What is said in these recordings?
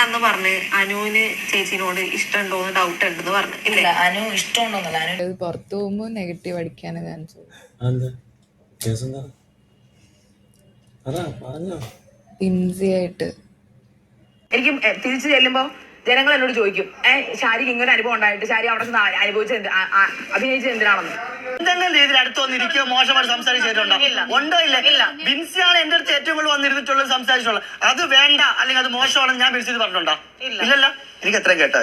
അന്ന് പറഞ്ഞു അനുവിന് ചേച്ചിനോട് ഇഷ്ടമുണ്ടോന്ന് ഡൗട്ട് ഉണ്ടെന്ന് പറഞ്ഞു ഇല്ലേ? അനു ഇഷ്ടമുണ്ടോന്നല്ല. അനു അത് പുറത്തു പോകുമ്പോ നെഗറ്റീവ് എന്താ അതാ പറഞ്ഞോ. ആയിട്ട്. എനിക്ക് തിരിച്ചു ചെല്ലുമ്പോ ജനങ്ങൾ എന്നോട് ചോദിക്കും ഏഹ് ശാരിക്ക് ഇങ്ങനെ അനുഭവം ഉണ്ടായിട്ട് ശാരി അവിടെ നിന്ന് അനുഭവിച്ചത് അഭിനയിച്ചത് എന്തിനാണെന്ന്? എന്തെങ്കിലും രീതിയിൽ അടുത്ത് വന്നിരിക്കുകയോ മോശമായിട്ട് സംസാരിച്ചിട്ടുണ്ടോ ഉണ്ടോ ഇല്ല? ബിൻസിയാണ് എന്റെ അടുത്ത് ഏറ്റവും കൂടുതൽ വന്നിരുന്നിട്ടുള്ളത് സംസാരിച്ചിട്ടുള്ളത്. അത് വേണ്ട അല്ലെങ്കിൽ അത് മോശമാണെന്ന് ഞാൻ ബിൻസിന് പറഞ്ഞിട്ടുണ്ടോ? ഇല്ലല്ലോ? എനിക്ക് എത്രയും കേട്ടാ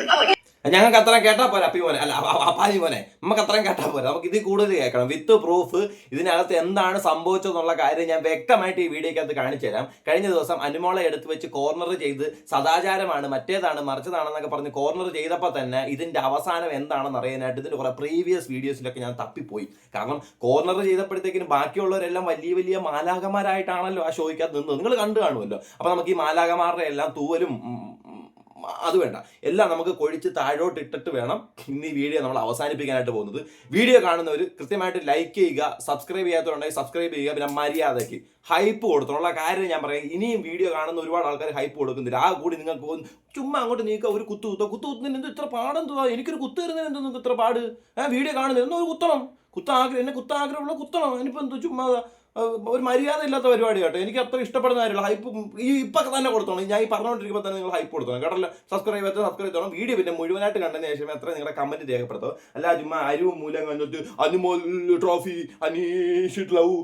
ഞങ്ങൾക്ക് അത്രയും കേട്ടാൽ പോരാ അപ്പി മോനെ. അല്ല അപ്പാജി മോനെ. നമുക്ക് അത്രയും കേട്ടാൽ പോരാ. നമുക്ക് ഇതിൽ കൂടുതൽ കേൾക്കണം. വിത്ത് പ്രൂഫ് ഇതിനകത്ത് എന്താണ് സംഭവിച്ചതെന്നുള്ള കാര്യം ഞാൻ വ്യക്തമായിട്ട് ഈ വീഡിയോക്കകത്ത് കാണിച്ചു തരാം. കഴിഞ്ഞ ദിവസം അനുമോളെ എടുത്ത് വെച്ച് കോർണർ ചെയ്ത് സദാചാരമാണ് മറ്റേതാണ് മറിച്ചതാണെന്നൊക്കെ പറഞ്ഞ് കോർണർ ചെയ്തപ്പോൾ തന്നെ ഇതിന്റെ അവസാനം എന്താണെന്ന് അറിയാനായിട്ട് ഇതിന്റെ കുറേ പ്രീവിയസ് വീഡിയോസിലൊക്കെ ഞാൻ തപ്പിപ്പോയി. കാരണം കോർണർ ചെയ്തപ്പോഴത്തേക്കിനും ബാക്കിയുള്ളവരെല്ലാം വലിയ വലിയ മാലാകമാരായിട്ടാണല്ലോ ആ ഷോയ്ക്കകത്ത് നിന്നത്. നിങ്ങൾ കണ്ടു കാണുമല്ലോ. അപ്പോൾ നമുക്ക് ഈ മാലാകമാരുടെ എല്ലാം തൂവലും അത് വേണ്ട. എല്ലാം നമുക്ക് കൊഴിച്ച് താഴോട്ട് ഇട്ടിട്ട് വേണം ഇന്ന് ഈ വീഡിയോ നമ്മൾ അവസാനിപ്പിക്കാനായിട്ട് പോകുന്നത്. വീഡിയോ കാണുന്നവർ കൃത്യമായിട്ട് ലൈക്ക് ചെയ്യുക സബ്സ്ക്രൈബ് ചെയ്യാത്തവരുണ്ടെങ്കിൽ സബ്സ്ക്രൈബ് ചെയ്യുക പിന്നെ മര്യാദയ്ക്ക് ഹൈപ്പ് കൊടുത്തുള്ള കാര്യം ഞാൻ പറയാം ഇനിയും വീഡിയോ കാണുന്ന ഒരുപാട് ആൾക്കാർ ഹൈപ്പ് കൊടുക്കുന്നില്ല ആ കൂടി നിങ്ങൾക്ക് ചുമ്മാ അങ്ങോട്ട് നീക്കുക ഒരു കുത്തു കുത്തോ കുത്തു കുത്തുന്നതിന് എന്ത് ഇത്ര പാടെന്തുവാ എനിക്കൊരു കുത്തു തരുന്നതിന് നിങ്ങൾക്ക് ഇത്ര പാട്? വീഡിയോ കാണുന്നത് എന്നോ ഒരു കുത്തണം. കുത്താഗ്രഹം എന്നെ കുത്താഗ്രഹമുള്ള കുത്തണം. ഇനിയിപ്പോൾ എന്തോ ചുമ്മാ ഒരു മര്യാദ ഇല്ലാത്ത പരിപാടി കേട്ടോ. എനിക്ക് അത്ര ഇഷ്ടപ്പെടുന്ന കാര്യമില്ല. ഹൈപ്പ് ഈ ഇപ്പൊ തന്നെ കൊടുത്തോണം. ഞാൻ ഈ പറഞ്ഞുകൊണ്ടിരിക്കുമ്പോൾ തന്നെ നിങ്ങൾ ഹൈപ്പ് കൊടുത്തോണം. കേട്ടല്ലോ? സബ്സ്ക്രൈബ് ചെയ്ത് സബ്സ്ക്രൈബ് ചെയ്തോണം. വീഡിയോ പിന്നെ മുഴുവനായിട്ട് കണ്ടതിന് ശേഷം എത്ര നിങ്ങളുടെ കമന്റ് രേഖപ്പെടുത്തോ. അല്ല ചുമ്മാ അരിവും മൂലം കണ്ടിട്ട് അനുമോൽ ട്രോഫി അനീഷിഡ് ലവ്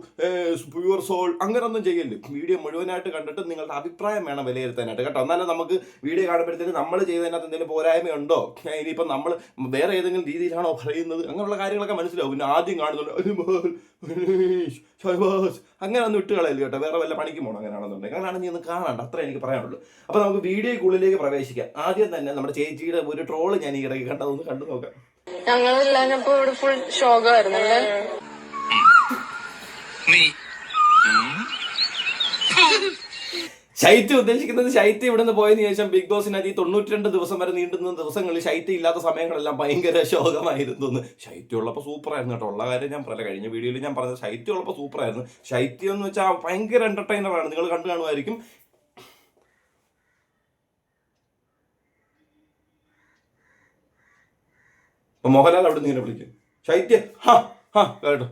പ്യുവർ സോൾ അങ്ങനെ ഒന്നും ചെയ്യല്ലേ. വീഡിയോ മുഴുവനായിട്ട് കണ്ടിട്ട് നിങ്ങളുടെ അഭിപ്രായം വേണം വിലയിരുത്താനായിട്ട്. കേട്ടോ? എന്നാലും നമുക്ക് വീഡിയോ കാണുമ്പോഴത്തേക്ക് നമ്മൾ ചെയ്തതിനകത്ത് എന്തെങ്കിലും പോരായ്മയുണ്ടോ? ഇനിയിപ്പം നമ്മൾ വേറെ ഏതെങ്കിലും രീതിയിലാണോ പറയുന്നത്? അങ്ങനെയുള്ള കാര്യങ്ങളൊക്കെ മനസ്സിലാവും. പിന്നെ ആദ്യം കാണുന്നുണ്ട് അനുമോൽ അങ്ങനെ ഒന്ന് ഇട്ട് കളയല്ലോ കേട്ടോ. വേറെ വല്ല പണിക്ക് പോകണം അങ്ങനെയാണെന്നുണ്ടെങ്കിൽ. അങ്ങനെയാണ് നീ ഒന്ന് കാണണ്ട. അത്ര എനിക്ക് പറയാനുള്ളൂ. അപ്പോൾ നമുക്ക് വീഡിയോയ്ക്കുള്ളിലേക്ക് പ്രവേശിക്കാം. ആദ്യം തന്നെ നമ്മുടെ ചേച്ചിയുടെ ഒരു ട്രോൾ ഞാൻ ഈ ഇടയ്ക്ക് കണ്ടതൊന്ന് കണ്ടു നോക്കാം. ഞങ്ങളെല്ലാം ഇവിടെ ഫുൾ ഷോകായിരുന്നു അല്ലേ? ശൈത്യം ഉദ്ദേശിക്കുന്നത് ശൈത്യം ഇവിടുന്ന് പോയതിനു ശേഷം ബിഗ് ബോസിനകത്ത് ഈ തൊണ്ണൂറ്റി രണ്ട് ദിവസം വരെ നീണ്ടുന്ന ദിവസങ്ങളിൽ ശൈത്യം ഇല്ലാത്ത സമയങ്ങളെല്ലാം ഭയങ്കര ശോകമായിരുന്നു എന്ന്. ശൈത്യം ഉള്ളപ്പോൾ സൂപ്പറായിരുന്നു കേട്ടോ. ഉള്ള കാര്യം ഞാൻ പറഞ്ഞ കഴിഞ്ഞ വീഡിയോയിൽ ഞാൻ പറഞ്ഞത് ശൈത്യം ഉള്ളപ്പോൾ സൂപ്പറായിരുന്നു. ശൈത്യം എന്ന് വെച്ചാൽ ഭയങ്കര എന്റർടൈനറാണ് നിങ്ങൾ കണ്ടു കാണുമായിരിക്കും. മോഹൻലാൽ അവിടെ നിന്ന് ഇങ്ങനെ വിളിക്കും. ശൈത്യ ഹാ ഹാ കേട്ടോ.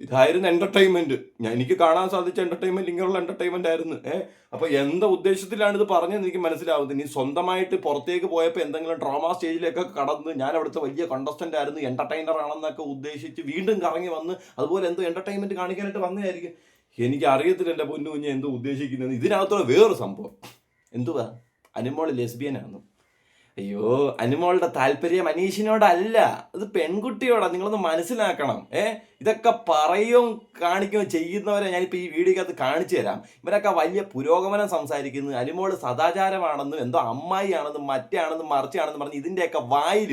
ഇതായിരുന്നു എന്റർടൈൻമെന്റ് ഞാൻ എനിക്ക് കാണാൻ സാധിച്ച എന്റർടൈൻമെന്റ് ഇങ്ങനെയുള്ള എന്റർടൈൻമെന്റ് ആയിരുന്നു. ഏഹ് അപ്പൊ എന്താ ഉദ്ദേശത്തിലാണ് ഇത് പറഞ്ഞതെന്ന് എനിക്ക് മനസ്സിലാവുന്നത് നീ സ്വന്തമായിട്ട് പുറത്തേക്ക് പോയപ്പോൾ എന്തെങ്കിലും ഡ്രാമ സ്റ്റേജിലേക്ക് കടന്ന് ഞാൻ അവിടുത്തെ വലിയ കണ്ടസ്റ്റന്റ് ആയിരുന്നു എന്റർടൈനർ ആണെന്നൊക്കെ ഉദ്ദേശിച്ച് വീണ്ടും കറങ്ങി വന്ന് അതുപോലെ എന്തോ എന്റർടൈൻമെന്റ് കാണിക്കാനായിട്ട് വന്നതായിരിക്കും. എനിക്ക് അറിയത്തില്ല എന്റെ പൊന്നു കുഞ്ഞ് എന്തോ ഉദ്ദേശിക്കുന്നത് ഇതിനകത്തുള്ള വേറൊരു സംഭവം. എന്തുവാ? അനുമോൾ ലെസ്ബിയനാണ് അയ്യോ. അനുമോളുടെ താല്പര്യം അനീഷിനോടല്ല. അത് പെൺകുട്ടിയോടാ നിങ്ങളൊന്ന് മനസ്സിലാക്കണം. ഏ ഇതൊക്കെ പറയുകയും കാണിക്കുകയും ചെയ്യുന്നവരെ ഞാനിപ്പോൾ ഈ വീഡിയോക്കകത്ത് കാണിച്ചു തരാം. ഇവരൊക്കെ വലിയ പുരോഗമനം സംസാരിക്കുന്നു. അനുമോൾ സദാചാരമാണെന്നും എന്തോ അമ്മായി ആണെന്നും മറ്റാണെന്നും മറിച്ചാണെന്നും പറഞ്ഞ് ഇതിന്റെയൊക്കെ വായിൽ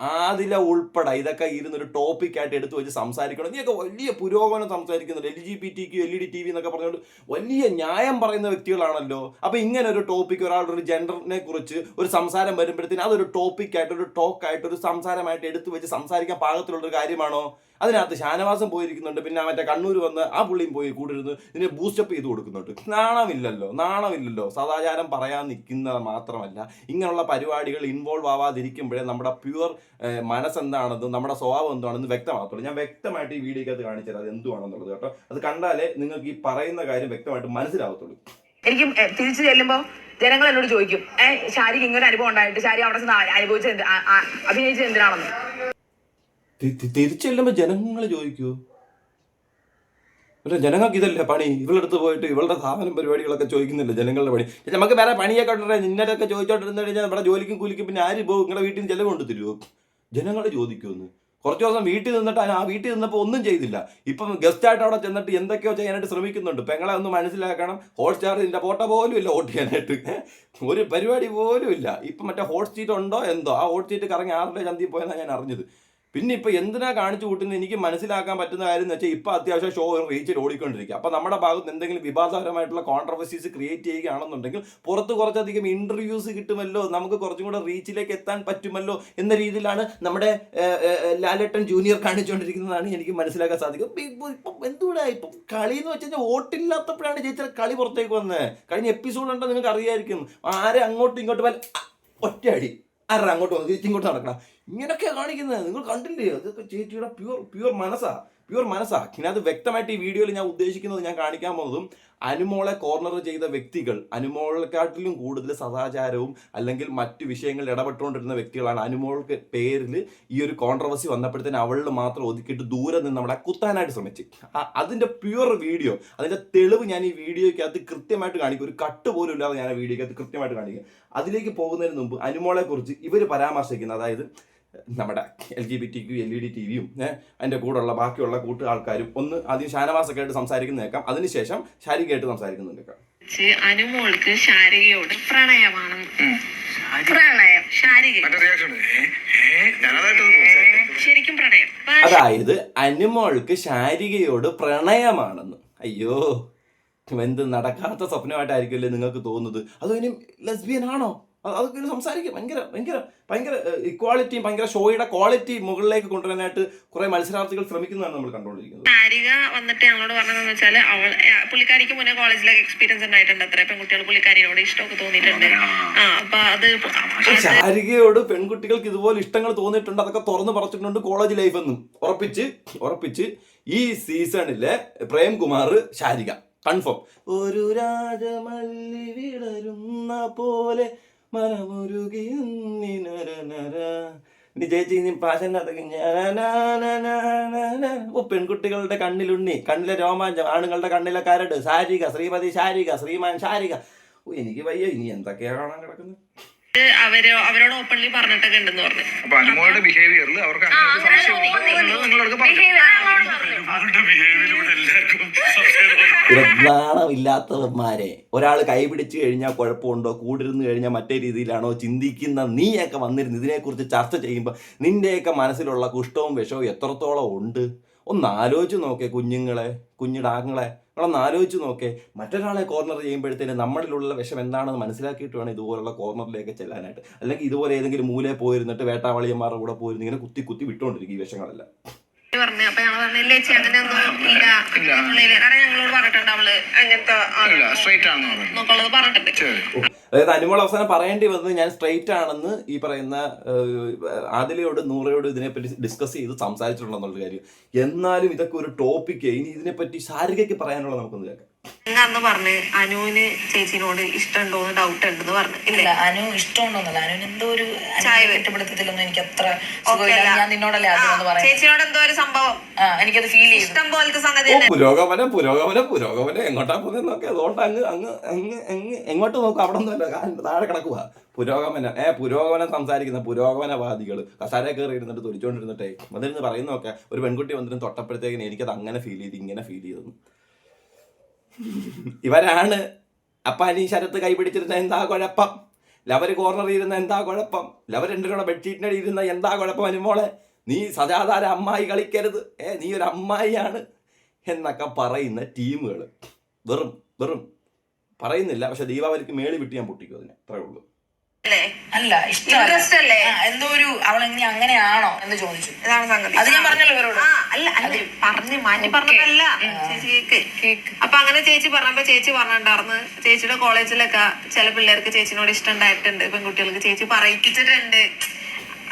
ആദില ഉൾപ്പെടെ ഇതൊക്കെ ഇരുന്നൊരു ടോപ്പിക്കായിട്ട് എടുത്തു വെച്ച് സംസാരിക്കണം. നീയൊക്കെ വലിയ പുരോഗമനം സംസാരിക്കുന്നുണ്ട്. L G P T Q L E D T V എന്നൊക്കെ പറഞ്ഞുകൊണ്ട് വലിയ ന്യായം പറയുന്ന വ്യക്തികളാണല്ലോ. അപ്പൊ ഇങ്ങനെ ഒരു ടോപ്പിക് ഒരാളുടെ ഒരു ജെൻഡറിനെ കുറിച്ച് ഒരു സംസാരം വരുമ്പോഴത്തേന് അതൊരു ടോപ്പിക്കായിട്ട് ഒരു ടോക്കായിട്ട് ഒരു സംസാരമായിട്ട് എടുത്തു വെച്ച് സംസാരിക്കാൻ പാകത്തിലുള്ള ഒരു കാര്യമാണോ? അതിനകത്ത് ഷാനവാസം പോയിരിക്കുന്നുണ്ട്. പിന്നെ മറ്റേ കണ്ണൂർ വന്ന് ആ പുള്ളിയും പോയി കൂടിരുന്ന് ഇതിനെ ബൂസ്റ്റപ്പ് ചെയ്ത് കൊടുക്കുന്നുണ്ട്. നാണമില്ലല്ലോ നാണമില്ലല്ലോ. സദാചാരം പറയാൻ നിൽക്കുന്നത് മാത്രമല്ല ഇങ്ങനെയുള്ള പരിപാടികൾ ഇൻവോൾവ് ആവാതിരിക്കുമ്പോഴേ നമ്മുടെ പ്യുവർ മനസ്സെന്താണെന്നും നമ്മുടെ സ്വഭാവം എന്താണെന്ന് വ്യക്തമാകത്തുള്ളൂ. ഞാൻ വ്യക്തമായിട്ട് ഈ വീഡിയോക്കകത്ത് കാണിച്ചു തരാം അത് എന്തുവാണെന്നുള്ളത് കേട്ടോ. അത് കണ്ടാലേ നിങ്ങൾക്ക് ഈ പറയുന്ന കാര്യം വ്യക്തമായിട്ട് മനസ്സിലാവത്തുള്ളൂ. എനിക്ക് തിരിച്ചു ചെല്ലുമ്പോൾ ജനങ്ങൾ എന്നോട് ചോദിക്കും ശാരിക്ക് ഇങ്ങനൊരു ഇങ്ങനെ അനുഭവം ഉണ്ടായിട്ട് ശാരി അവിടെ അനുഭവിച്ചത് അഭിനയിച്ചത് എന്തിനാണെന്ന്? തിരിച്ചെല്ലുമ്പോ ജനങ്ങൾ ചോദിക്കൂ. അല്ല ജനങ്ങൾക്ക് ഇതല്ല പണി? ഇവളടുത്ത് പോയിട്ട് ഇവളുടെ സാധനം പരിപാടികളൊക്കെ ചോദിക്കുന്നില്ല ജനങ്ങളുടെ പണി? നമുക്ക് വേറെ പണിയെ ഉണ്ടേ നിന്നതൊക്കെ ചോദിച്ചോണ്ടിരുന്ന് കഴിഞ്ഞാൽ നമ്മുടെ ജോലിക്കും കൂലിക്കും പിന്നെ ആര് പോകും? നിങ്ങളുടെ വീട്ടിൽ നിന്ന് ചെലവ് കൊണ്ട് തരുമോ ജനങ്ങൾ ചോദിക്കുമെന്ന് കുറച്ച് ദിവസം വീട്ടിൽ നിന്നിട്ട് ആ വീട്ടിൽ നിന്നപ്പോൾ ഒന്നും ചെയ്തില്ല. ഇപ്പം ഗസ്റ്റ് ആയിട്ട് അവിടെ ചെന്നിട്ട് എന്തൊക്കെയോ ചെയ്യാനായിട്ട് ശ്രമിക്കുന്നുണ്ട്. പെങ്ങളെ ഒന്ന് മനസ്സിലാക്കണം. ഹോട്ട് ഇതിന്റെ ഫോട്ടോ പോലും ഇല്ല വോട്ട് ചെയ്യാനായിട്ട്. ഒരു പരിപാടി പോലും ഇല്ല. ഇപ്പം മറ്റേ ഹോട്ട് സീറ്റ് ഉണ്ടോ എന്തോ? ആ ഹോട്ട് സീറ്റ് കറങ്ങി ആരുടെ ചന്തി പോയെന്നാണ് ഞാൻ അറിഞ്ഞത്. പിന്നെ ഇപ്പൊ എന്തിനാ കാണിച്ചു കൂട്ടുന്നത്? എനിക്ക് മനസ്സിലാക്കാൻ പറ്റുന്ന കാര്യം എന്ന് വെച്ചാൽ ഇപ്പൊ അത്യാവശ്യം ഷോ റീച്ചിൽ ഓടിക്കൊണ്ടിരിക്കുക. അപ്പൊ നമ്മുടെ ഭാഗത്ത് എന്തെങ്കിലും വിവാദപരമായിട്ടുള്ള കോൺട്രവേഴ്സീസ് ക്രിയേറ്റ് ചെയ്യുകയാണെന്നുണ്ടെങ്കിൽ പുറത്ത് കുറച്ചധികം ഇന്റർവ്യൂസ് കിട്ടുമല്ലോ? നമുക്ക് കുറച്ചും കൂടെ റീച്ചിലേക്ക് എത്താൻ പറ്റുമല്ലോ എന്ന രീതിയിലാണ് നമ്മുടെ ഏഹ്, ജൂനിയർ കാണിച്ചുകൊണ്ടിരിക്കുന്നതാണ് എനിക്ക് മനസ്സിലാക്കാൻ സാധിക്കും. ഇപ്പൊ- ഇപ്പം എന്തുകൂടെ ഇപ്പൊ കളി എന്ന് വെച്ച് കഴിഞ്ഞാൽ വോട്ടില്ലാത്തപ്പോഴാണ് ചേച്ചി കളി പുറത്തേക്ക് വന്നത് കഴിഞ്ഞ എപ്പിസോഡ് ഉണ്ടോ നിങ്ങൾക്ക് അറിയായിരിക്കും ആരെ അങ്ങോട്ടും ഇങ്ങോട്ടും ഒറ്റയടി. ആരാ അങ്ങോട്ട് തിരിച്ചിങ്ങോട്ട് നടക്കണം? ഇങ്ങനെയൊക്കെയാ കാണിക്കുന്നത്. നിങ്ങൾ കണ്ടില്ലേ? അതൊക്കെ ചേച്ചിയുടെ പ്യൂർ പ്യൂർ മനസ്സാ. പ്യൂർ മനസ്സാ. ഇതിനകത്ത് വ്യക്തമായിട്ട് ഈ വീഡിയോയിൽ ഞാൻ ഉദ്ദേശിക്കുന്നത് ഞാൻ കാണിക്കാൻ പോകുന്നതും അനുമോളെ കോർണർ ചെയ്ത വ്യക്തികൾ അനുമോളെക്കാട്ടിലും കൂടുതൽ സദാചാരവും അല്ലെങ്കിൽ മറ്റു വിഷയങ്ങളിൽ ഇടപെട്ടുകൊണ്ടിരുന്ന വ്യക്തികളാണ് അനുമോൾക്ക് പേരിൽ ഈ ഒരു കോൺട്രവേഴ്സി വന്നപ്പോഴത്തേന് അവളിൽ മാത്രം ഒതുക്കിയിട്ട് ദൂരെ നിന്ന് നമ്മളെ കുത്താനായിട്ട് ശ്രമിച്ചു. അതിന്റെ പ്യൂർ വീഡിയോ അതിന്റെ തെളിവ് ഞാൻ ഈ വീഡിയോയ്ക്കകത്ത് കൃത്യമായിട്ട് കാണിക്കും. ഒരു കട്ട് പോലും ഇല്ലാതെ ഞാൻ ആ വീഡിയോയ്ക്കകത്ത് കൃത്യമായിട്ട് കാണിക്കും. അതിലേക്ക് പോകുന്നതിന് മുമ്പ് അനുമോളെ കുറിച്ച് ഇവർ പരാമർശിക്കുന്നത് അതായത് നമ്മുടെ L G B T Q L E D T വിയും അതിന്റെ കൂടെയുള്ള ബാക്കിയുള്ള കൂട്ടു ആൾക്കാരും ഒന്ന് ആദ്യം ഷാനവാസൊക്കെ ആയിട്ട് സംസാരിക്കുന്ന കേൾക്കാം അതിനുശേഷം ശാരികയായിട്ട് സംസാരിക്കുന്നു കേൾക്കാം അനുമോൾക്ക് ശാരികയോട് പ്രണയമാണ് പ്രണയം ശാരിക ശരിക്കും പ്രണയം. അതായത് അനുമോൾക്ക് ശാരികയോട് പ്രണയമാണെന്ന്. അയ്യോ എന്ത് നടക്കാത്ത സ്വപ്നമായിട്ടായിരിക്കുമല്ലേ നിങ്ങൾക്ക് തോന്നുന്നത്? അതോ ഇനി ലെസ്ബിയൻ ആണോ? അതൊക്കെ ഇനി സംസാരിക്കും? ഭയങ്കര ഭയങ്കര ഭയങ്കര ഇക്വാളിറ്റിയും ഭയങ്കര ഷോയുടെ ക്വാളിറ്റി മുകളിലേക്ക് കൊണ്ടുവരാനായിട്ട് കുറെ മത്സരാർത്ഥികൾ ശ്രമിക്കുന്നതാണ് നമ്മൾ കണ്ടുകൊണ്ടിരിക്കുന്നത്. ഹാരിക വന്നിട്ട് ഞങ്ങളോട് പറഞ്ഞതെന്ന് വെച്ചാൽ അവൾ പുള്ളിക്കാരിക്ക് മുന്നേ കോളേജിലൊക്കെ എക്സ്പീരിയൻസ് ഉണ്ടായിട്ടുണ്ട് അത്ര. പെൺകുട്ടികൾ പുള്ളിക്കാരിയോട് ഇഷ്ടമൊക്കെ തോന്നിയിട്ടുണ്ട്. ആ അപ്പൊ അത് ശാരികയോട് പെൺകുട്ടികൾക്ക് ഇതുപോലെ ഇഷ്ടങ്ങൾ തോന്നിയിട്ടുണ്ട് അതൊക്കെ തുറന്നു പറച്ചിട്ടുണ്ട് കോളേജ് ലൈഫ് എന്നും. ഉറപ്പിച്ച് ഉറപ്പിച്ച് ഈ സീസണിലെ പ്രേംകുമാർ ശാരിക കൺഫേം ഒരു രാജമല്ലി വിടരുന്ന പോലെ ഓ പെൺകുട്ടികളുടെ കണ്ണിലുണ്ണി. കണ്ണിലെ രോമാഞ്ചം. ആണുങ്ങളുടെ കണ്ണിലെ കരട്. ശാരിക ശ്രീമതി ശാരിക ശ്രീമാൻ ശാരിക. ഓ എനിക്ക് വയ്യ. ഇനി എന്തൊക്കെയാ കാണാൻ കിടക്കുന്നത്? അവർ അവരോട് ഓപ്പൺലി പറഞ്ഞിട്ടൊക്കെ ഉണ്ടെന്ന് പറഞ്ഞു. അപ്പൊ അനുമോളുടെ ബിഹേവിയറിൽ അവർക്ക് അങ്ങനെ ഒരു സംശയമുണ്ട് എന്നുള്ളത് നിങ്ങളോട് പറഞ്ഞു? നാണമില്ലാത്തവന്മാരെ ഒരാൾ കൈപിടിച്ചു കഴിഞ്ഞാൽ കുഴപ്പമുണ്ടോ? കൂടിരുന്ന് കഴിഞ്ഞാൽ മറ്റേ രീതിയിലാണോ? ചിന്തിക്കുന്ന നീയൊക്കെ വന്നിരുന്ന് ഇതിനെക്കുറിച്ച് ചർച്ച ചെയ്യുമ്പോൾ നിന്റെയൊക്കെ മനസ്സിലുള്ള കുഷ്ടവും വിഷവും എത്രത്തോളം ഉണ്ട്? ഒന്ന് ആലോചിച്ച് നോക്കേ കുഞ്ഞുങ്ങളെ കുഞ്ഞിടാങ്ങളെ. നിങ്ങളൊന്ന് ആലോചിച്ച് നോക്കേ. മറ്റൊരാളെ കോർണർ ചെയ്യുമ്പോഴത്തേന് നമ്മളിലുള്ള വിഷം എന്താണെന്ന് മനസ്സിലാക്കിയിട്ട് വേണം ഇതുപോലുള്ള കോർണറിലേക്ക് ചെല്ലാനായിട്ട്. അല്ലെങ്കിൽ ഇതുപോലെ ഏതെങ്കിലും മൂലയിൽ പോയിരുന്നിട്ട് വേട്ടാവളിയന്മാരുടെ കൂടെ പോയിരുന്ന് ഇങ്ങനെ കുത്തി കുത്തി വിട്ടുകൊണ്ടിരിക്കും ഈ വിഷങ്ങളെല്ലാം. പറഞ്ഞു. അപ്പൊ ഞങ്ങൾ പറഞ്ഞു ഇല്ല. ചേച്ചി ഇല്ല. കാരണം ഞങ്ങളോട് പറഞ്ഞിട്ടുണ്ട്? അവൾ അങ്ങനത്തെ സ്ട്രൈറ്റ് നോക്കുള്ളത് പറഞ്ഞിട്ടുണ്ട്. അതായത് അനുമോൾ അവസാനം പറയേണ്ടി വന്നത് ഞാൻ സ്ട്രെയിറ്റ് ആണെന്ന് ഈ പറയുന്ന ആദിലയോട് നൂറയോട് ഇതിനെപ്പറ്റി ഡിസ്കസ് ചെയ്ത് സംസാരിച്ചിട്ടുണ്ടെന്നുള്ള കാര്യം. എന്നാലും ഇതൊക്കെ ഒരു ടോപ്പിക്ക് ഇനി ഇതിനെപ്പറ്റി ശാരികയ്ക്ക് പറയാനുള്ള നമുക്കൊന്ന് കേൾക്കാം. അന്ന് പറഞ്ഞ് അനുവിന് ചേച്ചിനോട് ഇഷ്ടമുണ്ടോന്ന് ഡൗട്ട് ഉണ്ടെന്ന് പറഞ്ഞു. ഇല്ല? അനു ഇഷ്ടമുണ്ടോന്നല്ല. അനുവിന് എന്തോ ഒരു ചായ വെ- കുറ്റപ്പെടുത്തത്തിലൊന്നും എനിക്ക് അത്ര സുഖമില്ല. ഞാൻ നിന്നോടല്ലേ ആദ്യം എന്ന് പറയാം ചേച്ചിനോട് എന്തോ ഒരു സംഭവം? ആ എനിക്കത് ഫീൽ ചെയ്തു. ഇഷ്ടം പോലത്തെ സംഗതി ഓ പുരോഗമനം പുരോഗമനം പുരോഗമനം. എങ്ങോട്ടാ പോകുന്നത് നോക്കി. അതുകൊണ്ട് അങ്ങ് അങ്ങ് അങ്ങ് അങ്ങ് എങ്ങോട്ട് നോക്കും? അവിടെ ഒന്നുമല്ല കാ- താഴെ കിടക്കുക പുരോഗമനം. ഏ പുരോഗമനം സംസാരിക്കുന്ന പുരോഗമനവാദികൾ കസാര കയറി ഇരുന്നിട്ട് തുരിച്ചോണ്ടിരുന്നിട്ടേ അതിരുന്ന് പറയുന്നൊക്കെ ഒരു പെൺകുട്ടി വന്നിട്ട് തൊട്ടപ്പോഴത്തേക്കിന് എനിക്കത് അങ്ങനെ ഫീൽ ചെയ്ത് ഇങ്ങനെ ഫീൽ ചെയ്തെന്ന്. ഇവരാണ് അപ്പാനി ശരത്ത് കൈപിടിച്ചിരുന്ന എന്താ കുഴപ്പം? ലവർ കോർണറിൽ ഇരുന്ന എന്താ കുഴപ്പം? ലവർ ബെഡ്ഷീറ്റിന്റെ അടിയിൽ ഇരുന്ന എന്താ കുഴപ്പം അനുമോളെ നീ സദാതാര അമ്മായി കളിക്കരുത്. ഏ നീ ഒരു അമ്മായിയാണ് എന്നൊക്കെ പറയുന്ന ടീമുകൾ വെറും വെറും. പറയുന്നില്ല പക്ഷെ ദീപാവലിക്ക് മേളി വിട്ട് ഞാൻ പൊട്ടിക്കും അതിനെ. അത്രേ ഉള്ളൂ. അല്ലേ? ഇഷ്ടം അല്ലേ? എന്തോ ഒരു അവൾ ഇനി അങ്ങനെയാണോ എന്ന് ചോദിച്ചു. ഇതാണ് സംഗതി. അത് ഞാൻ പറഞ്ഞല്ലോ ഇവരോട്. അല്ല അല്ല പറഞ്ഞു മാറ്റി പറഞ്ഞതല്ല. ചേച്ചി കേക്ക്. അപ്പൊ അങ്ങനെ ചേച്ചി പറഞ്ഞപ്പോ ചേച്ചി പറഞ്ഞിട്ടുണ്ടായിരുന്നു. ചേച്ചിയുടെ കോളേജിലൊക്കെ ചില പിള്ളേർക്ക് ചേച്ചിനോട് ഇഷ്ടം ഉണ്ടായിട്ടുണ്ട് പെൺകുട്ടികൾക്ക്. ചേച്ചി പറയിപ്പിച്ചിട്ടുണ്ട്.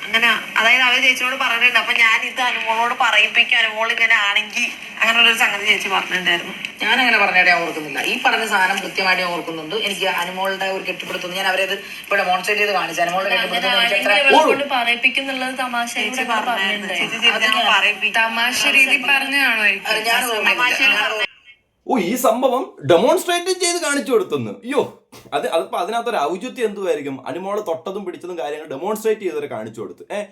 അങ്ങനെ അതായത് അവർ ചേച്ചിനോട് പറഞ്ഞിട്ടുണ്ട്. അപ്പൊ ഞാൻ ഇത് അനുമോളോട് പറയിപ്പിക്കും അനുമോൾ ഇങ്ങനെ ആണെങ്കിൽ അങ്ങനെയുള്ളൊരു സംഗതി ചേച്ചി പറഞ്ഞിട്ടുണ്ടായിരുന്നു. ഞാൻ അങ്ങനെ പറഞ്ഞാൽ ഞാൻ ഓർക്കുന്നില്ല. ഈ പറഞ്ഞ സാധനം കൃത്യമായിട്ട് ഞാൻ ഓർക്കുന്നുണ്ട്. എനിക്ക് അനുമോളുടെ ഒരു കെട്ടിപ്പിടുത്തുന്നു ഞാൻ അവരത് ഇപ്പോൾ മോൺസേറ്റ് ചെയ്ത് കാണിച്ചു. അനുമോളുടെ കെട്ടിപ്പിടുത്തുന്നു എത്ര കൊണ്ട് പറയിപ്പിക്കുന്നുള്ളത് തമാശ തമാശ രീതി പറഞ്ഞാണോ അത് ഞാൻ ഓർമ്മയില്ല ഓ ഈ സംഭവം ഡെമോൺസ്ട്രേറ്റ് ചെയ്ത് കാണിച്ചു കൊടുത്തെന്ന്. അയ്യോ അത് അതിപ്പോ അതിനകത്തൊരു ഔചിത്യം എന്തുമായിരിക്കും അനുമോൾ തൊട്ടതും പിടിച്ചതും കാര്യങ്ങൾ ഡെമോൺസ്ട്രേറ്റ് ചെയ്തവരെ കാണിച്ചു കൊടുത്ത്. ഏഹ്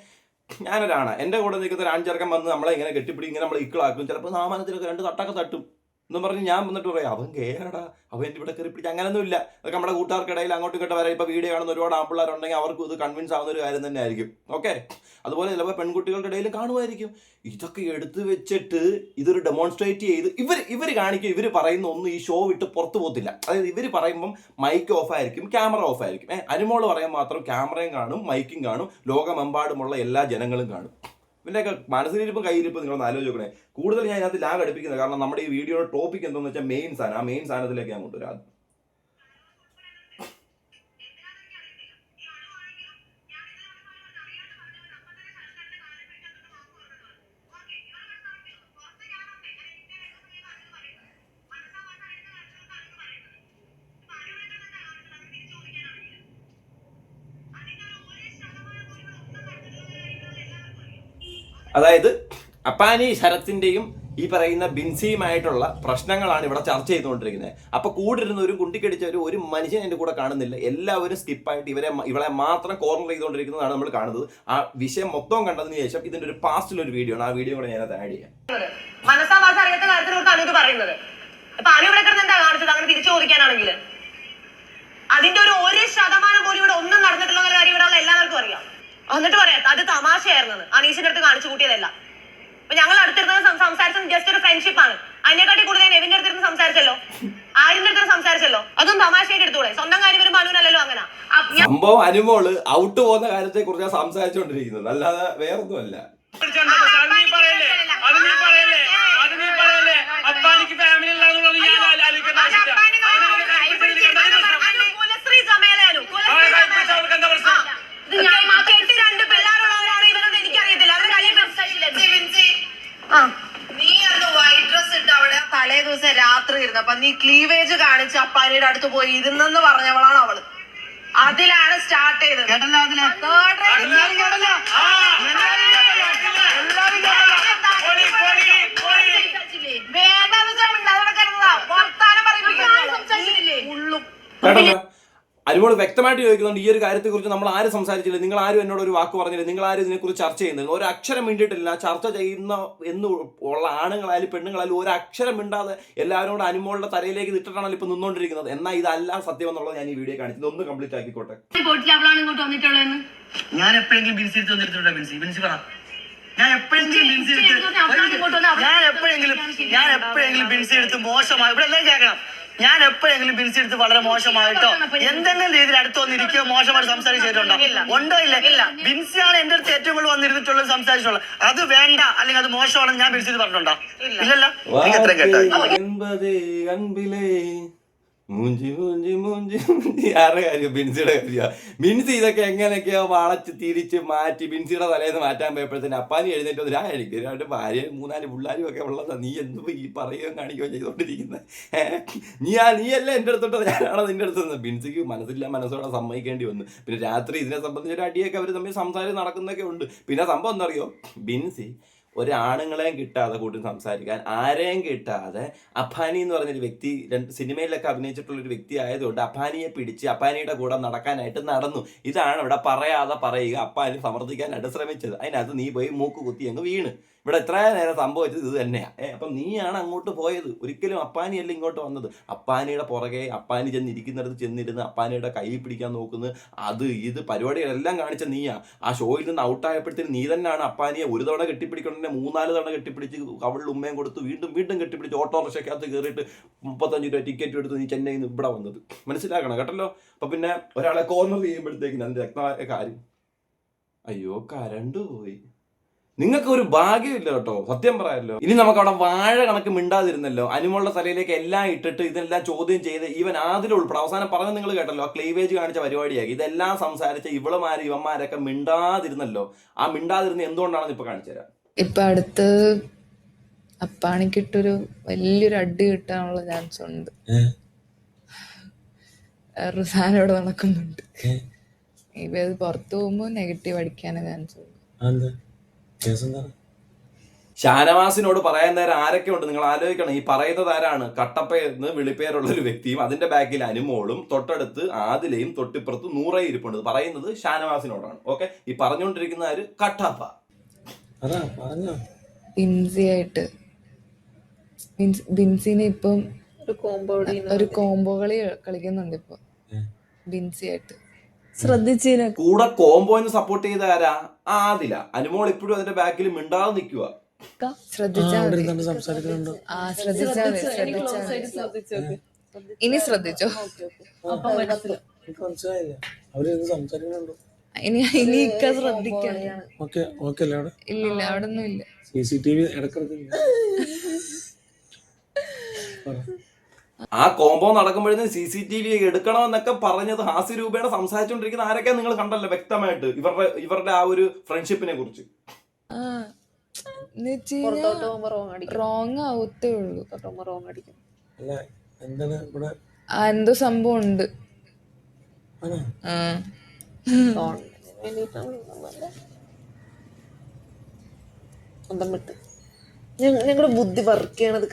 ഞാനൊരാണ്. എന്റെ കൂടെ നിൽക്കുന്ന ഒരു ആൺചെറുക്കൻ വന്ന് നമ്മളെ ഇങ്ങനെ കെട്ടിപ്പിടി ഇങ്ങനെ നമ്മളെ ഇക്കിളാക്കും ചിലപ്പോൾ സാമാനത്തിനൊക്കെ രണ്ട് തട്ടൊക്കെ തട്ടും. എന്ന് പറഞ്ഞ് ഞാൻ വന്നിട്ട് പറയാം അവൻ കേടാ അവൻ എന്റെ ഇവിടെ കയറി പിടിച്ച് അങ്ങനൊന്നും ഇല്ല. അതൊക്കെ നമ്മുടെ കൂട്ടുകാർക്കിടയിൽ അങ്ങോട്ടും ഇങ്ങോട്ടും വരാം. ഇപ്പോൾ വീഡിയോ കാണുന്ന ഒരുപാട് ആമ്പിള്ളേരുണ്ടെങ്കിൽ അവർക്കും ഇത് കൺവിൻസ് ആവുന്ന ഒരു കാര്യം തന്നെ ആയിരിക്കും. ഓക്കെ അതുപോലെ ചിലപ്പോൾ പെൺകുട്ടികളുടെ ഇടയിൽ കാണുമായിരിക്കും. ഇതൊക്കെ എടുത്തു വെച്ചിട്ട് ഇതൊരു ഡെമോൺസ്ട്രേറ്റ് ചെയ്ത് ഇവർ ഇവർ കാണിക്കും ഇവർ പറയുന്ന ഒന്നും ഈ ഷോ വിട്ട് പുറത്തു പോകത്തില്ല. അതായത് ഇവർ പറയുമ്പം മൈക്ക് ഓഫ് ആയിരിക്കും ക്യാമറ ഓഫ് ആയിരിക്കും. ഏഹ് അനുമോൾ പറയാൻ മാത്രം ക്യാമറയും കാണും മൈക്കും കാണും ലോകമെമ്പാടുമുള്ള എല്ലാ ജനങ്ങളും കാണും. ഇവന്റെയൊക്കെ മനസ്സിലിരിപ്പും കയ്യിരിപ്പും നിങ്ങളൊന്ന് ആലോചിക്കണേ കൂടുതൽ ഞാൻ ഇതിനകത്ത് ലാഗ് അടുപ്പിക്കുന്നത് കാരണം നമ്മുടെ ഈ വീഡിയോയുടെ ടോപ്പിക് എന്താണെന്ന് വെച്ചാൽ മെയിൻ സാധനം. ആ മെയിൻ സാധനത്തിലേക്ക് ഞാൻ കൊണ്ടുവരാം അതായത് അപ്പാനി ശരത്തിന്റെയും ഈ പറയുന്ന ബിൻസിയുമായിട്ടുള്ള പ്രശ്നങ്ങളാണ് ഇവിടെ ചർച്ച ചെയ്തുകൊണ്ടിരിക്കുന്നത്. അപ്പൊ കൂടിരുന്നവരും കുണ്ടിക്കടിച്ചവരും ഒരു മനുഷ്യൻ എന്റെ കൂടെ കാണുന്നില്ല. എല്ലാവരും സ്കിപ്പായിട്ട് ഇവരെ ഇവളെ മാത്രം കോർണർ ചെയ്തുകൊണ്ടിരിക്കുന്നതാണ് നമ്മൾ കാണുന്നത്. ആ വിഷയം മൊത്തം കണ്ടതിന് ശേഷം ഇതിന്റെ ഒരു പാസ്റ്റിൽ ഒരു വീഡിയോ ആണ്. ആ വീഡിയോ കൂടെ ഞാനത് ആഡ് ചെയ്യാം. അറിയാത്ത എന്താ കാണിച്ചത്? അങ്ങനെ തിരിച്ചു അതിന്റെ ഒരു ഒരു ശതമാനം പോലും ഇവിടെ ഒന്നും നടന്നിട്ടില്ല എന്നുള്ള കാര്യം ഇവിടെ ഉള്ള എല്ലാവർക്കും അറിയാം എന്നിട്ട് തമാശയായിരുന്നത്. അനീഷിന്റെ അടുത്ത് കാണിച്ചു കൂട്ടിയതല്ല. അപ്പൊ ഞങ്ങൾ അടുത്തിരുന്ന് സംസാരിച്ചത് ജസ്റ്റ് ഒരു ഫ്രണ്ട്ഷിപ്പ് ആണ്. അതിനെക്കാട്ടി കൂടുതൽ ഞാൻ എവിന്റെ അടുത്തിരുന്ന് സംസാരിച്ചല്ലോ? ആരിന്റെ അടുത്ത് സംസാരിച്ചല്ലോ? അതും തമാശയായിട്ട് എടുത്തൂടെ സ്വന്തം കാര്യം വരുമ്പോ അനുവിനല്ലോ അങ്ങനെ. സംഭവം അനുമോൾ ഔട്ട് പോകുന്ന കാര്യത്തെ കുറിച്ചാണ് സംസാരിച്ചോണ്ടിരിക്കുന്നത് അല്ലാതെ വേറൊന്നുമല്ല അത് നീ പറയല്ലേ അത് നീ പറയല്ലേ അത് നീ പറയല്ലേ അപ്പാനിക്ക് ഫാമിലി ഇല്ലാന്നുള്ളത് ഞാൻ ആല- ആലോചിക്കേണ്ട ആവശ്യമില്ല അവനെ കൈപ്പിടിച്ച് ഇരിക്കേണ്ട പ്രശ്നം. അനു, കുലസ്ത്രീ ചമയല്ലേ അനു? കുലസ്ത്രീ അവനെ കൈപ്പിടിച്ച് അവൾക്ക് എന്താ പ്രശ്നം? ആ, ഇത് ഞാൻ മാത്രം എട്ട് രണ്ട് പിള്ളേരുള്ളവരാണ് ഇവരൊന്നും എനിക്കറിയത്തില്ല അവരുടെ കയ്യിൽ ആ നീ അന്ന് വൈറ്റ് ഡ്രസ് ഇട്ട് അവിടെ തലേ ദിവസം രാത്രി ഇരുന്നു അപ്പൊ നീ ക്ലീവേജ് കാണിച്ച് അപ്പാനിയുടെ അടുത്ത് പോയി ഇരുന്നെന്ന് പറഞ്ഞവളാണ് അവൾ. അതിലാണ് സ്റ്റാർട്ട് ചെയ്തത്. വേണ്ടെന്ന് വെച്ചാൽ വർത്താനം ഉള്ളും. കേട്ടല്ലോ വ്യക്തമായിട്ട് ചോദിക്കുന്നുണ്ട് ഈ ഒരു കാര്യത്തെക്കുറിച്ച് നമ്മൾ ആരും സംസാരിച്ചില്ല. നിങ്ങൾ ആരും എന്നോട് ഒരു വാക്ക് പറഞ്ഞില്ല. നിങ്ങൾ ആരും ഇതിനെക്കുറിച്ച് ചർച്ച ചെയ്യുന്നില്ല. ഒരു അക്ഷരം മിണ്ടിയിട്ടില്ല. ചർച്ച ചെയ്യുന്ന എന്ന് ഉള്ള ആണുങ്ങളായാലും പെണ്ണുങ്ങളായാലും ഒരു അക്ഷരം മിണ്ടാതെ എല്ലാവരും കൂടെ അനുമോളുടെ തലയിലേക്ക് ഇട്ടിട്ടാണല്ലോ ഇപ്പൊ നിന്നുകൊണ്ടിരിക്കുന്നത് എന്നാൽ ഇതല്ല സത്യം എന്നുള്ളത് ഞാൻ ഈ വീഡിയോ കാണിച്ചത്. ഒന്ന് കംപ്ലീറ്റ് ആക്കിക്കോട്ടെ. ഞാൻ എപ്പോഴെങ്കിലും ബിൻസി എടുത്ത് വന്നിട്ടുണ്ടോ ബിൻസി? ബിൻസി പറ. ഞാൻ എപ്പോഴെങ്കിലും ബിൻസി എടുത്ത് ഞാൻ എപ്പോഴെങ്കിലും ഞാൻ എപ്പോഴെങ്കിലും ബിൻസി എടുത്ത് മോശമായി ഇവിടെ എല്ലാം കേൾക്കണം. ഞാൻ എപ്പോഴെങ്കിലും പിരിച്ചെടുത്ത് എടുത്ത് വളരെ മോശമായിട്ടോ എന്തെങ്കിലും രീതിയിൽ അടുത്ത് വന്നിരിക്കുകയോ മോശമായിട്ട് സംസാരിച്ചിട്ടുണ്ടോ ഉണ്ടോ ഇല്ല? ബിൻസിയാണ് എന്റെ അടുത്ത് ഏറ്റവും കൂടുതൽ വന്നിരുന്നിട്ടുള്ളത് സംസാരിച്ചിട്ടുള്ളത് അത് വേണ്ട. അല്ലെങ്കിൽ അത് മോശമാണെന്ന് ഞാൻ പിരിച്ചിട്ട് പറഞ്ഞിട്ടുണ്ടോ? ഇല്ലല്ലോ? എനിക്ക് എത്ര കേട്ടോ. മൂഞ്ചി മൂഞ്ചി മൂഞ്ചി മൂഞ്ചി. ആരുടെ കാര്യം? ബിൻസിയുടെ കാര്യം ബിൻസി ഇതൊക്കെ എങ്ങനെയൊക്കെയോ വളച്ച് തിരിച്ച് മാറ്റി ബിൻസിയുടെ തലേന്ന് മാറ്റാൻ പോയപ്പോഴത്തേന് അപ്പാനി എഴുന്നേറ്റ് വന്നു ആ എനിക്ക് രണ്ട് ഭാര്യ മൂന്നാൽ പിള്ളേരും ഒക്കെ ഉള്ളതാ. നീ എന്തോ ഈ പറയുകയും കാണിക്കുകയും ചെയ്തോണ്ടിരിക്കുന്നത് നീ ആ നീയല്ലേ എന്റെ അടുത്തോട്ട് ഞാനാണോ നിന്റെ അടുത്ത് നിന്ന് ബിൻസിക്ക് മനസ്സില്ല മനസ്സോടെ സമ്മതിക്കേണ്ടി വന്നു. പിന്നെ രാത്രി ഇതിനെ സംബന്ധിച്ച് ഒരു അടിയൊക്കെ അവർ തമ്മിൽ സംസാരം നടക്കുന്നൊക്കെ ഉണ്ട്. പിന്നെ സംഭവം എന്താ അറിയോ? ബിൻസി ഒരാണുങ്ങളെയും കിട്ടാതെ കൂട്ടി സംസാരിക്കാൻ ആരെയും കിട്ടാതെ അഫാനി എന്ന് പറഞ്ഞൊരു വ്യക്തി രണ്ട് സിനിമയിലൊക്കെ അഭിനയിച്ചിട്ടുള്ള ഒരു വ്യക്തി ആയതുകൊണ്ട് അഫാനിയെ പിടിച്ച് അഫാനിയുടെ കൂടെ നടക്കാനായിട്ട് നടന്നു. ഇതാണ് ഇവിടെ പറയാതെ പറയുക അപ്പാനി സമർത്ഥിക്കാനായിട്ട് ശ്രമിച്ചത് അതിനകത്ത് നീ പോയി മൂക്ക് കുത്തി അങ്ങ് വീണ്. ഇവിടെ എത്ര നേരം സംഭവിച്ചത് ഇത് തന്നെയാണ് ഏഹ് അപ്പം നീയാണ് അങ്ങോട്ട് പോയത്. ഒരിക്കലും അപ്പാനിയല്ല ഇങ്ങോട്ട് വന്നത്. അപ്പാനിയുടെ പുറകെ അപ്പാനി ചെന്നിരിക്കുന്നിടത്ത് ചെന്നിരുന്ന് അപ്പാനിയുടെ കൈ പിടിക്കാൻ നോക്കുന്നത് അത് ഇത് പരിപാടികളെല്ലാം കാണിച്ച നീയാ. ആ ഷോയിൽ നിന്ന് ഔട്ടായപ്പോഴത്തേന് നീ തന്നെയാണ് അപ്പാനിയെ ഒരു തവണ കെട്ടിപ്പിടിക്കൊണ്ടേ മൂന്നാൽ തവണ കെട്ടിപ്പിടിച്ച് അവളിൽ ഉമ്മയും കൊടുത്ത് വീണ്ടും വീണ്ടും കെട്ടിപ്പിടിച്ച് ഓട്ടോറിക്ഷയ്ക്കകത്ത് കയറിയിട്ട് മുപ്പത്തഞ്ച് രൂപ ടിക്കറ്റ് എടുത്ത് നീ ചെന്നൈയിൽ നിന്ന് ഇവിടെ വന്നത്. മനസ്സിലാക്കണം കേട്ടല്ലോ? അപ്പം പിന്നെ ഒരാളെ കോർണർ ചെയ്യുമ്പോഴത്തേക്ക് അതിന്റെ രക്തമായ കാര്യം. അയ്യോ കരണ്ട് പോയി. നിങ്ങൾക്ക് ഒരു ഭാഗ്യമില്ല കേട്ടോ. സത്യം പറയാമല്ലോ ഇനി നമുക്ക് അവിടെ വാഴ കണക്ക് മിണ്ടാതിരുന്നല്ലോ. അനുമുള്ള തലയിലേക്ക് എല്ലാം ഇട്ടിട്ട് ഇതെല്ലാം ചോദ്യം ചെയ്ത് ഇവൻ ആദ്യം ഉൾപ്പെടെ. അവസാനം പറഞ്ഞ നിങ്ങൾ കേട്ടല്ലോ. ആ ക്ലീവേജ് കാണിച്ച പരിപാടിയാക്കി ഇതെല്ലാം സംസാരിച്ച ഇവളുമാര് ഇവന്മാരൊക്കെ മിണ്ടാതിരുന്നല്ലോ. ആ മിണ്ടാതിരുന്ന എന്തുകൊണ്ടാണെന്ന് ഇപ്പൊ കാണിച്ചു തരാം. ഇപ്പൊ അടുത്ത് അപ്പാണിക്കിട്ടൊരു വലിയൊരു അടി കിട്ടാനുള്ള ചാൻസ് ഉണ്ട്. സാധനം ഇവിടെ നടക്കുന്നുണ്ട് ഇവ പുറത്തു പോകുമ്പോൾ നെഗറ്റീവ് അടിക്കാനേ ചാൻസ് ഉണ്ട്. ഷാനവാസിനോട് പറയാൻ നേരം ആരൊക്കെ ഉണ്ട്? നിങ്ങൾ ആലോചിക്കണം. ഈ പറയുന്നത് ആരാണ്? കട്ടപ്പയെന്ന് വിളിപ്പേരുള്ള ഒരു വ്യക്തിയും അതിന്റെ ബാക്കിൽ അനുമോളും തൊട്ടടുത്ത് ആദിലയും തൊട്ടിപ്പുറത്ത് നൂറേ ഇരിപ്പുണ്ട്. പറയുന്നത് ഷാനവാസിനോടാണ്. ഓക്കെ? ഈ പറഞ്ഞുകൊണ്ടിരിക്കുന്ന ആര്? കട്ടപ്പ. അതാ പറഞ്ഞോ. ഇൻസി ആയിട്ട്. മീൻസ് ബിൻസിനെ ഇപ്പം ഒരു കോംബോ കളി കളിക്കുന്നുണ്ട് ഇപ്പൊ. ബിൻസി ആയിട്ട് കൂടെ കോംബോയിന്ന് സപ്പോർട്ട് ചെയ്ത ആരാ? ആദില അനുമോൾ ഇപ്പോഴും അതിന്റെ ബാക്കിൽ മിണ്ടാതെ നിൽക്കുക ശ്രദ്ധിച്ചാ ശ്രദ്ധിച്ചാ ശ്രദ്ധിച്ചാ ഇനി ശ്രദ്ധിച്ചോ? ഇനി ഇനി ഇക്ക ശ്രദ്ധിക്കണം. ഓക്കെ ഓക്കെ അല്ലേ അവിടെ? ഇല്ലില്ല അവിടെ ഒന്നും ഇല്ല. സി സി ടി വി ഇടക്കിടക്ക് ആ കോംബോ നടക്കുമ്പോഴേ സി സി ടി വി എടുക്കണമെന്നൊക്കെ പറഞ്ഞത് ഹാസ്യ രൂപയുടെ സംസാരിച്ചുകൊണ്ടിരിക്കുന്ന ആരൊക്കെ നിങ്ങൾ കണ്ടല്ലോ വ്യക്തമായിട്ട് ഇവരുടെ ഇവരുടെ ആ ഒരു ഫ്രണ്ട്ഷിപ്പിനെ കുറിച്ച്. റോങ് ആവത്തേ ഉള്ളൂ. എന്തോ സംഭവം ഉണ്ട് ഞങ്ങളുടെ ബുദ്ധി വർക്ക് ചെയ്യണത്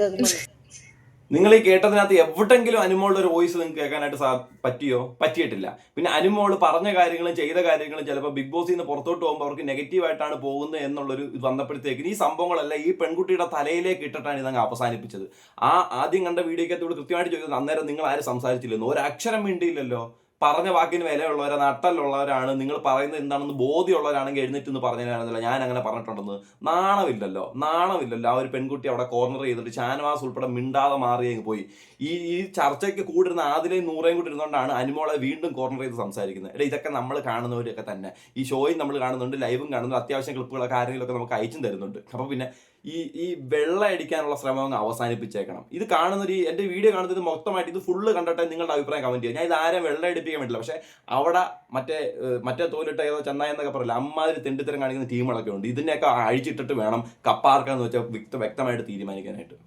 നിങ്ങൾ ഈ കേട്ടതിനകത്ത് എവിടെങ്കിലും അനുമോളുടെ ഒരു വോയിസ് നിങ്ങൾക്ക് കേൾക്കാനായിട്ട് സാ പറ്റിയോ? പറ്റിയിട്ടില്ല. പിന്നെ അനുമോൾ പറഞ്ഞ കാര്യങ്ങളും ചെയ്ത കാര്യങ്ങളും ചിലപ്പോൾ ബിഗ് ബോസിൽ നിന്ന് പുറത്തോട്ട് പോകുമ്പോൾ അവർക്ക് നെഗറ്റീവായിട്ടാണ് പോകുന്നത് എന്നുള്ളൊരു ഇത് വന്നപ്പോഴത്തേക്ക് ഈ സംഭവങ്ങളല്ല ഈ പെൺകുട്ടിയുടെ തലയിലേക്ക് ഇട്ടിട്ടാണ് ഇതങ്ങ് അവസാനിപ്പിച്ചത്. ആ ആദ്യം കണ്ട വീഡിയോക്കകത്തോട് കൃത്യമായിട്ട് ചോദിച്ചത് അന്നേരം നിങ്ങൾ ആരും സംസാരിച്ചില്ലെന്ന്. ഒരക്ഷരം മിണ്ടിയില്ലല്ലോ. പറഞ്ഞ വാക്കിന് വിലയുള്ളവരെ നട്ടലുള്ളവരാണ്. നിങ്ങൾ പറയുന്നത് എന്താണെന്ന് ബോധ്യമുള്ളവരാണെങ്കിൽ എഴുന്നേറ്റ് എന്ന് പറഞ്ഞതിനാണെന്നില്ല ഞാൻ അങ്ങനെ പറഞ്ഞിട്ടുണ്ടെന്ന്. നാണമില്ലല്ലോ നാണമില്ലല്ലോ. ആ ഒരു പെൺകുട്ടി അവിടെ കോർണർ ചെയ്തിട്ട് ഷാനവാസ് ഉൾപ്പെടെ മിണ്ടാതെ മാറിയങ്ങ് പോയി. ഈ ഈ ചർച്ചയ്ക്ക് കൂടിരുന്ന ആദിലെയും നൂറേയും കൂടി ഇരുന്നുകൊണ്ടാണ് അനുമോളെ വീണ്ടും കോർണർ ചെയ്ത് സംസാരിക്കുന്നത്. എടാ ഇതൊക്കെ നമ്മൾ കാണുന്നവരൊക്കെ തന്നെ. ഈ ഷോയും നമ്മൾ കാണുന്നുണ്ട് ലൈവും കാണുന്നുണ്ട് അത്യാവശ്യം ക്ലിപ്പുകളൊക്കെ ആരെങ്കിലുമൊക്കെ നമുക്ക് അയച്ചും തരുന്നുണ്ട്. അപ്പോൾ പിന്നെ ഈ ഈ വെള്ളം അടിക്കാനുള്ള ശ്രമം അങ്ങ് അവസാനിപ്പിച്ചേക്കണം. ഇത് കാണുന്നൊരു എന്റെ വീഡിയോ കാണുന്നത് മൊത്തമായിട്ട് ഇത് ഫുള്ള് കണ്ടിട്ട് നിങ്ങളുടെ അഭിപ്രായം കമന്റ് ചെയ്യുക. ഞാൻ ഇത് ആരും വെള്ളം അടിപ്പിക്കാൻ പറ്റില്ല പക്ഷേ അവിടെ മറ്റേ മറ്റേ തോലിട്ട ഏതോ ചെന്നായി എന്നൊക്കെ പറയില്ല അമ്മാതിരി തെണ്ടിത്തരം കാണിക്കുന്ന ടീമുകളൊക്കെ ഉണ്ട്. ഇതിനെയൊക്കെ അഴിച്ചിട്ടിട്ട് വേണം കപ്പാർക്കാന്ന് വെച്ചാൽ വ്യക്ത വ്യക്തമായിട്ട് തീരുമാനിക്കാനായിട്ട്.